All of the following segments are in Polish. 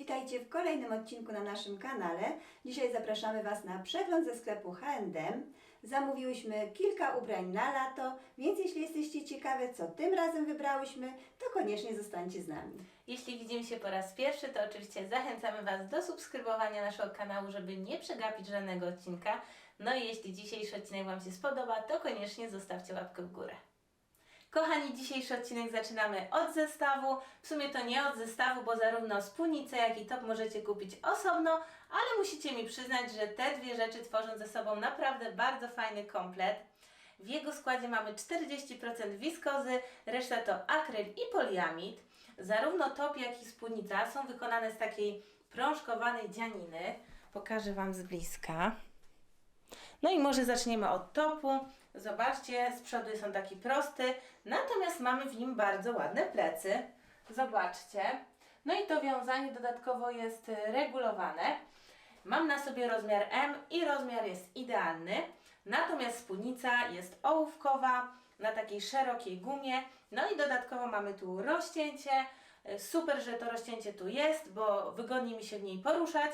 Witajcie w kolejnym odcinku na naszym kanale. Dzisiaj zapraszamy Was na przegląd ze sklepu H&M. Zamówiłyśmy kilka ubrań na lato, więc jeśli jesteście ciekawe, co tym razem wybrałyśmy, to koniecznie zostańcie z nami. Jeśli widzimy się po raz pierwszy, to oczywiście zachęcamy Was do subskrybowania naszego kanału, żeby nie przegapić żadnego odcinka. No i jeśli dzisiejszy odcinek Wam się spodoba, to koniecznie zostawcie łapkę w górę. Kochani, dzisiejszy odcinek zaczynamy od zestawu. W sumie to nie od zestawu, bo zarówno spódnicę, jak i top możecie kupić osobno, ale musicie mi przyznać, że te dwie rzeczy tworzą ze sobą naprawdę bardzo fajny komplet. W jego składzie mamy 40% wiskozy, reszta to akryl i poliamid. Zarówno top, jak i spódnica są wykonane z takiej prążkowanej dzianiny. Pokażę Wam z bliska. No i może zaczniemy od topu. Zobaczcie, z przodu jest on taki prosty, natomiast mamy w nim bardzo ładne plecy. Zobaczcie. No i to wiązanie dodatkowo jest regulowane. Mam na sobie rozmiar M i rozmiar jest idealny. Natomiast spódnica jest ołówkowa na takiej szerokiej gumie. No i dodatkowo mamy tu rozcięcie. Super, że to rozcięcie tu jest, bo wygodnie mi się w niej poruszać.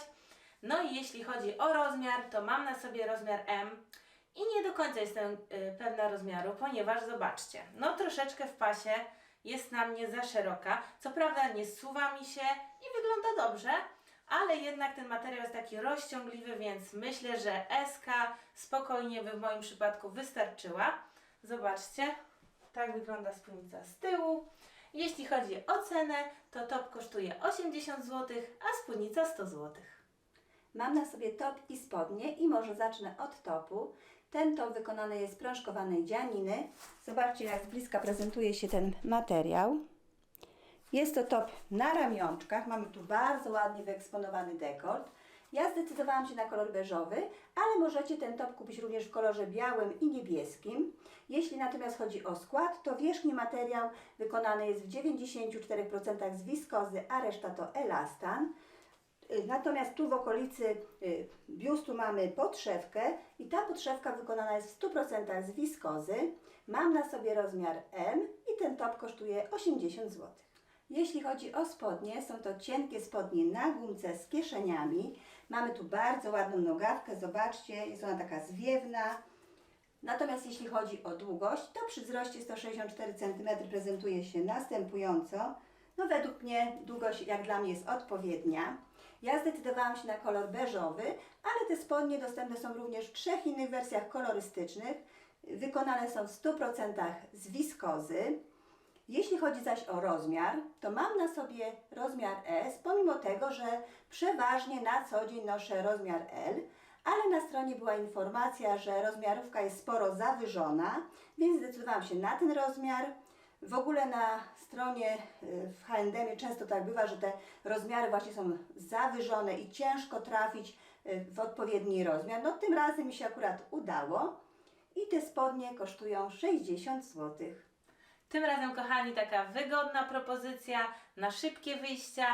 No i jeśli chodzi o rozmiar, to mam na sobie rozmiar M i nie do końca jestem y, pewna rozmiaru, ponieważ zobaczcie, no troszeczkę w pasie jest na mnie za szeroka. Co prawda nie zsuwa mi się i wygląda dobrze, ale jednak ten materiał jest taki rozciągliwy, więc myślę, że SK spokojnie by w moim przypadku wystarczyła. Zobaczcie, tak wygląda spódnica z tyłu. Jeśli chodzi o cenę, to top kosztuje 80 zł, a spódnica 100 zł. Mam na sobie top i spodnie i może zacznę od topu. Ten top wykonany jest z prążkowanej dzianiny. Zobaczcie jak z bliska prezentuje się ten materiał. Jest to top na ramionczkach. Mamy tu bardzo ładnie wyeksponowany dekolt. Ja zdecydowałam się na kolor beżowy, ale możecie ten top kupić również w kolorze białym i niebieskim. Jeśli natomiast chodzi o skład, to wierzchni materiał wykonany jest w 94% z wiskozy, a reszta to elastan. Y, Natomiast tu w okolicy y, biustu mamy podszewkę i ta podszewka wykonana jest w 100% z wiskozy. Mam na sobie rozmiar M i ten top kosztuje 80 zł. Jeśli chodzi o spodnie, są to cienkie spodnie na gumce z kieszeniami. Mamy tu bardzo ładną nogawkę, zobaczcie, jest ona taka zwiewna. Natomiast jeśli chodzi o długość, to przy wzroście 164 cm prezentuje się następująco. No według mnie długość jak dla mnie jest odpowiednia. Ja zdecydowałam się na kolor beżowy, ale te spodnie dostępne są również w trzech innych wersjach kolorystycznych. Wykonane są w 100% z wiskozy. Jeśli chodzi zaś o rozmiar, to mam na sobie rozmiar S, pomimo tego, że przeważnie na co dzień noszę rozmiar L, ale na stronie była informacja, że rozmiarówka jest sporo zawyżona, więc zdecydowałam się na ten rozmiar. W ogóle na stronie y, w H&M często tak bywa, że te rozmiary właśnie są zawyżone i ciężko trafić y, w odpowiedni rozmiar. No tym razem mi się akurat udało i te spodnie kosztują 60 zł. Tym razem, kochani, taka wygodna propozycja na szybkie wyjścia.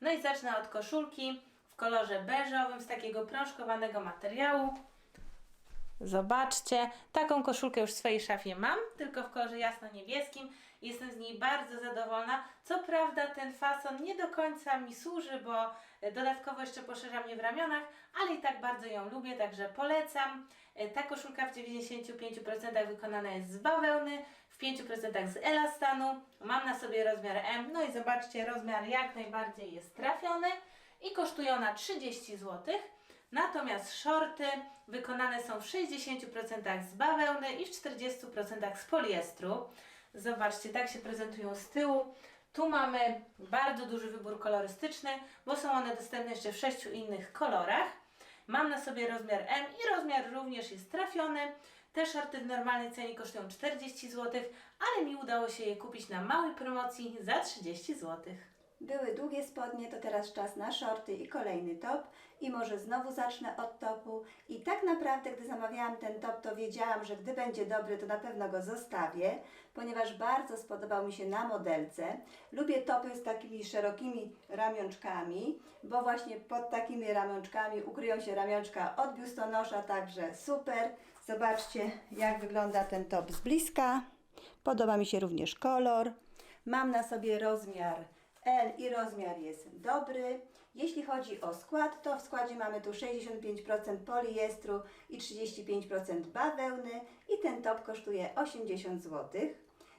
No i zacznę od koszulki w kolorze beżowym z takiego prążkowanego materiału. Zobaczcie, taką koszulkę już w swojej szafie mam, tylko w kolorze jasno-niebieskim. Jestem z niej bardzo zadowolona. Co prawda ten fason nie do końca mi służy, bo dodatkowo jeszcze poszerza mnie w ramionach, ale i tak bardzo ją lubię, także polecam. Ta koszulka w 95% wykonana jest z bawełny, w 5% z elastanu. Mam na sobie rozmiar M, no i zobaczcie, rozmiar jak najbardziej jest trafiony i kosztuje ona 30 zł. Natomiast shorty wykonane są w 60% z bawełny i w 40% z poliestru. Zobaczcie, tak się prezentują z tyłu. Tu mamy bardzo duży wybór kolorystyczny, bo są one dostępne jeszcze w sześciu innych kolorach. Mam na sobie rozmiar M i rozmiar również jest trafiony. Te shorty w normalnej cenie kosztują 40 zł, ale mi udało się je kupić na małej promocji za 30 zł. Były długie spodnie, to teraz czas na shorty i kolejny top. I może znowu zacznę od topu. I tak naprawdę, gdy zamawiałam ten top, to wiedziałam, że gdy będzie dobry, to na pewno go zostawię, ponieważ bardzo spodobał mi się na modelce. Lubię topy z takimi szerokimi ramionczkami, bo właśnie pod takimi ramionczkami ukryją się ramionczka od biustonosza, także super. Zobaczcie, jak wygląda ten top z bliska. Podoba mi się również kolor. Mam na sobie rozmiar L i rozmiar jest dobry. Jeśli chodzi o skład, to w składzie mamy tu 65% poliestru i 35% bawełny i ten top kosztuje 80 zł.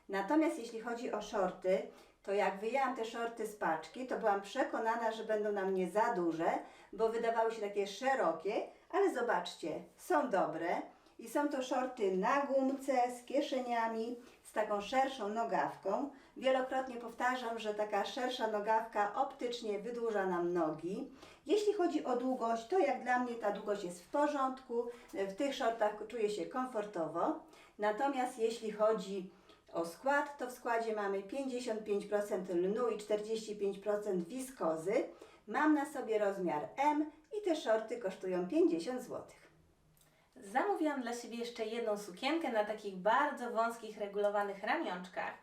Natomiast jeśli chodzi o shorty, to jak wyjęłam te shorty z paczki, to byłam przekonana, że będą na mnie za duże, bo wydawały się takie szerokie, ale zobaczcie, są dobre i są to shorty na gumce z kieszeniami, z taką szerszą nogawką. Wielokrotnie powtarzam, że taka szersza nogawka optycznie wydłuża nam nogi. Jeśli chodzi o długość, to jak dla mnie ta długość jest w porządku. W tych shortach czuję się komfortowo. Natomiast jeśli chodzi o skład, to w składzie mamy 55% lnu i 45% wiskozy. Mam na sobie rozmiar M i te shorty kosztują 50 zł. Zamówiłam dla siebie jeszcze jedną sukienkę na takich bardzo wąskich, regulowanych ramionczkach.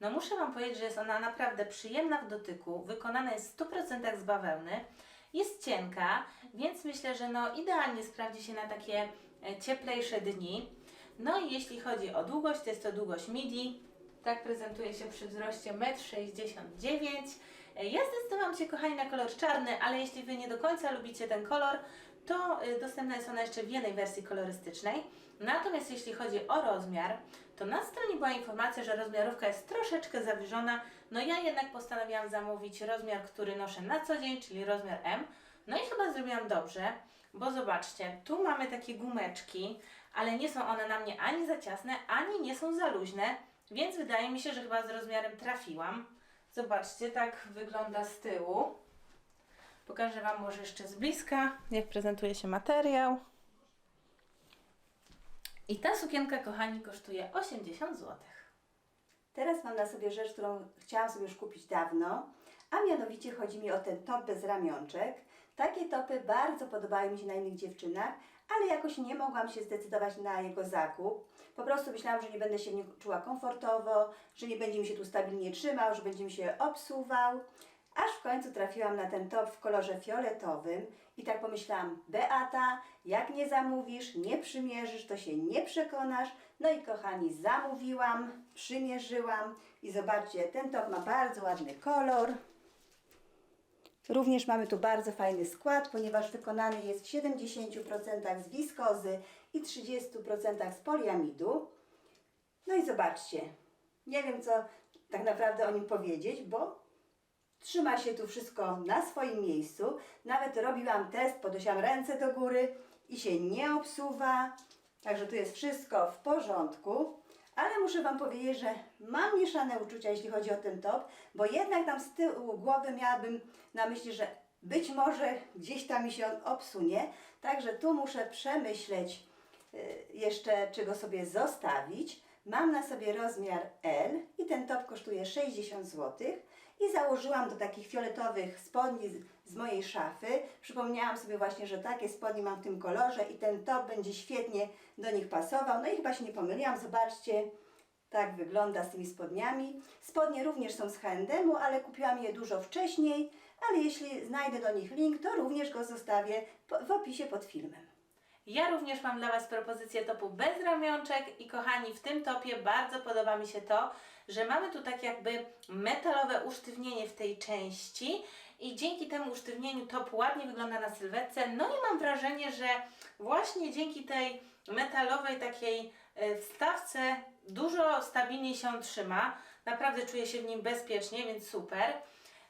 No muszę Wam powiedzieć, że jest ona naprawdę przyjemna w dotyku, wykonana jest w 100% z bawełny, jest cienka, więc myślę, że no idealnie sprawdzi się na takie e, cieplejsze dni. No i jeśli chodzi o długość, to jest to długość midi. Tak prezentuje się przy wzroście 1,69 m. E, Ja zdecydowałam się, kochani, na kolor czarny, ale jeśli Wy nie do końca lubicie ten kolor, to y, dostępna jest ona jeszcze w jednej wersji kolorystycznej. Natomiast jeśli chodzi o rozmiar, to na stronie była informacja, że rozmiarówka jest troszeczkę zawyżona. No ja jednak postanowiłam zamówić rozmiar, który noszę na co dzień, czyli rozmiar M. No i chyba zrobiłam dobrze, bo zobaczcie, tu mamy takie gumeczki, ale nie są one na mnie ani za ciasne, ani nie są za luźne, więc wydaje mi się, że chyba z rozmiarem trafiłam. Zobaczcie, tak wygląda z tyłu. Pokażę Wam może jeszcze z bliska, jak prezentuje się materiał. I ta sukienka, kochani, kosztuje 80 zł. Teraz mam na sobie rzecz, którą chciałam sobie już kupić dawno, a mianowicie chodzi mi o ten top bez ramionczek. Takie topy bardzo podobają mi się na innych dziewczynach, ale jakoś nie mogłam się zdecydować na jego zakup. Po prostu myślałam, że nie będę się w nim czuła komfortowo, że nie będzie mi się tu stabilnie trzymał, że będzie mi się obsuwał. Aż w końcu trafiłam na ten top w kolorze fioletowym i tak pomyślałam, Beata, jak nie zamówisz, nie przymierzysz, to się nie przekonasz. No i kochani, zamówiłam, przymierzyłam i zobaczcie, ten top ma bardzo ładny kolor. Również mamy tu bardzo fajny skład, ponieważ wykonany jest w 70% z wiskozy i 30% z poliamidu. No i zobaczcie, nie wiem co tak naprawdę o nim powiedzieć, bo trzyma się tu wszystko na swoim miejscu. Nawet robiłam test, podnosiłam ręce do góry i się nie obsuwa. Także tu jest wszystko w porządku. Ale muszę Wam powiedzieć, że mam mieszane uczucia, jeśli chodzi o ten top, bo jednak tam z tyłu głowy miałabym na myśli, że być może gdzieś tam mi się on obsunie. Także tu muszę przemyśleć y, jeszcze, czy go sobie zostawić. Mam na sobie rozmiar L i ten top kosztuje 60 zł. I założyłam do takich fioletowych spodni z, z mojej szafy. Przypomniałam sobie właśnie, że takie spodnie mam w tym kolorze i ten top będzie świetnie do nich pasował. No i chyba się nie pomyliłam, zobaczcie. Tak wygląda z tymi spodniami. Spodnie również są z H&M-u, ale kupiłam je dużo wcześniej, ale jeśli znajdę do nich link, to również go zostawię w opisie pod filmem. Ja również mam dla Was propozycję topu bez ramionczek i kochani, w tym topie bardzo podoba mi się to, że mamy tu tak jakby metalowe usztywnienie w tej części i dzięki temu usztywnieniu top ładnie wygląda na sylwetce. No i mam wrażenie, że właśnie dzięki tej metalowej takiej e, wstawce dużo stabilniej się on trzyma. Naprawdę czuję się w nim bezpiecznie, więc super.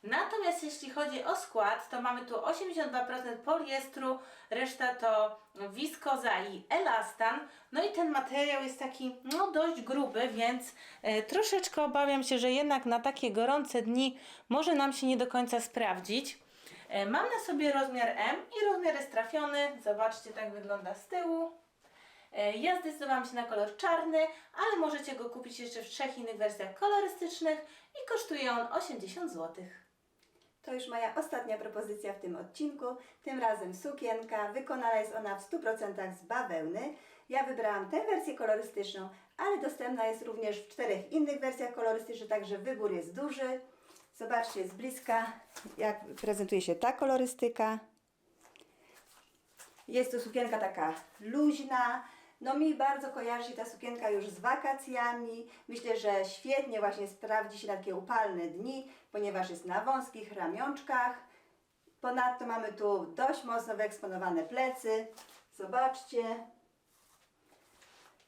Natomiast jeśli chodzi o skład, to mamy tu 82% poliestru, reszta to wiskoza i elastan. No i ten materiał jest taki no dość gruby, więc e, troszeczkę obawiam się, że jednak na takie gorące dni może nam się nie do końca sprawdzić. E, mam na sobie rozmiar M i rozmiar jest trafiony. Zobaczcie, tak wygląda z tyłu. E, Ja zdecydowałam się na kolor czarny, ale możecie go kupić jeszcze w trzech innych wersjach kolorystycznych i kosztuje on 80 zł. To już moja ostatnia propozycja w tym odcinku. Tym razem sukienka. Wykonana jest ona w 100% z bawełny. Ja wybrałam tę wersję kolorystyczną, ale dostępna jest również w czterech innych wersjach kolorystycznych, także wybór jest duży. Zobaczcie z bliska, jak prezentuje się ta kolorystyka. Jest to sukienka taka luźna, No mi bardzo kojarzy się ta sukienka już z wakacjami. Myślę, że świetnie właśnie sprawdzi się na takie upalne dni, ponieważ jest na wąskich ramionczkach. Ponadto mamy tu dość mocno wyeksponowane plecy. Zobaczcie.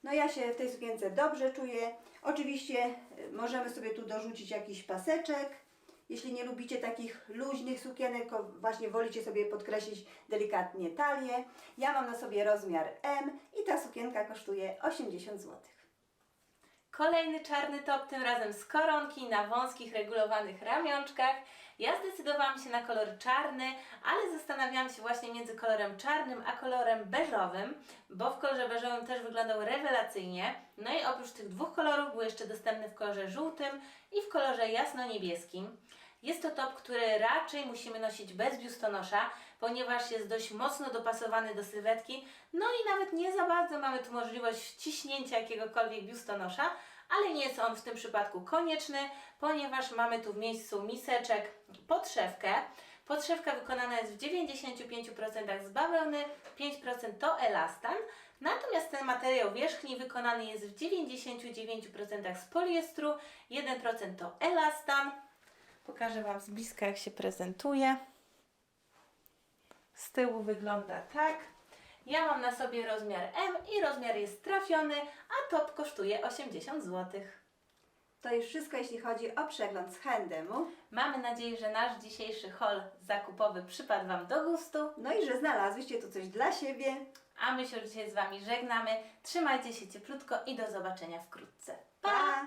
No ja się w tej sukience dobrze czuję. Oczywiście y, możemy sobie tu dorzucić jakiś paseczek. Jeśli nie lubicie takich luźnych sukienek, o, właśnie wolicie sobie podkreślić delikatnie talię. Ja mam na sobie rozmiar M i ta sukienka kosztuje 80 zł. Kolejny czarny top, tym razem z koronki na wąskich, regulowanych ramionczkach. Ja zdecydowałam się na kolor czarny, ale zastanawiałam się właśnie między kolorem czarnym a kolorem beżowym, bo w kolorze beżowym też wyglądał rewelacyjnie. No i oprócz tych dwóch kolorów był jeszcze dostępny w kolorze żółtym i w kolorze jasno-niebieskim. Jest to top, który raczej musimy nosić bez biustonosza, ponieważ jest dość mocno dopasowany do sylwetki, no i nawet nie za bardzo mamy tu możliwość wciśnięcia jakiegokolwiek biustonosza, ale nie jest on w tym przypadku konieczny, ponieważ mamy tu w miejscu miseczek podszewkę. Podszewka wykonana jest w 95% z bawełny, 5% to elastan, natomiast ten materiał wierzchni wykonany jest w 99% z poliestru, 1% to elastan. Pokażę Wam z bliska, jak się prezentuje. Z tyłu wygląda tak. Ja mam na sobie rozmiar M i rozmiar jest trafiony, a top kosztuje 80 zł. To już wszystko, jeśli chodzi o przegląd z H&M-u. Mamy nadzieję, że nasz dzisiejszy haul zakupowy przypadł Wam do gustu, No i że znalazłyście tu coś dla siebie. a my się już dzisiaj z Wami żegnamy. Trzymajcie się cieplutko i do zobaczenia wkrótce. pa! Pa!